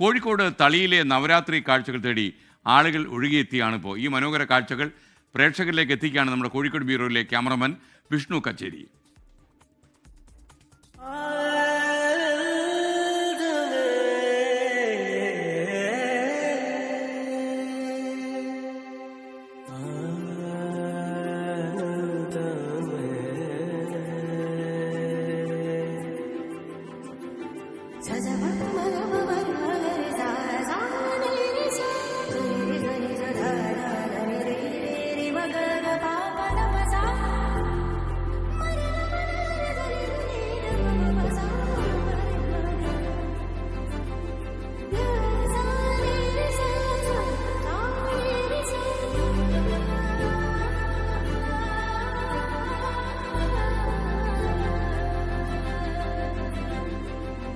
കോഴിക്കോട് തളിയിലെ നവരാത്രി കാഴ്ചകൾ തേടി ആളുകൾ ഒഴുകിയെത്തിയാണ് ഇപ്പോൾ. ഈ മനോഹര കാഴ്ചകൾ പ്രേക്ഷകരിലേക്ക് എത്തിക്കുകയാണ് നമ്മുടെ കോഴിക്കോട് ബ്യൂറോയിലെ ക്യാമറമാൻ വിഷ്ണു കച്ചേരി.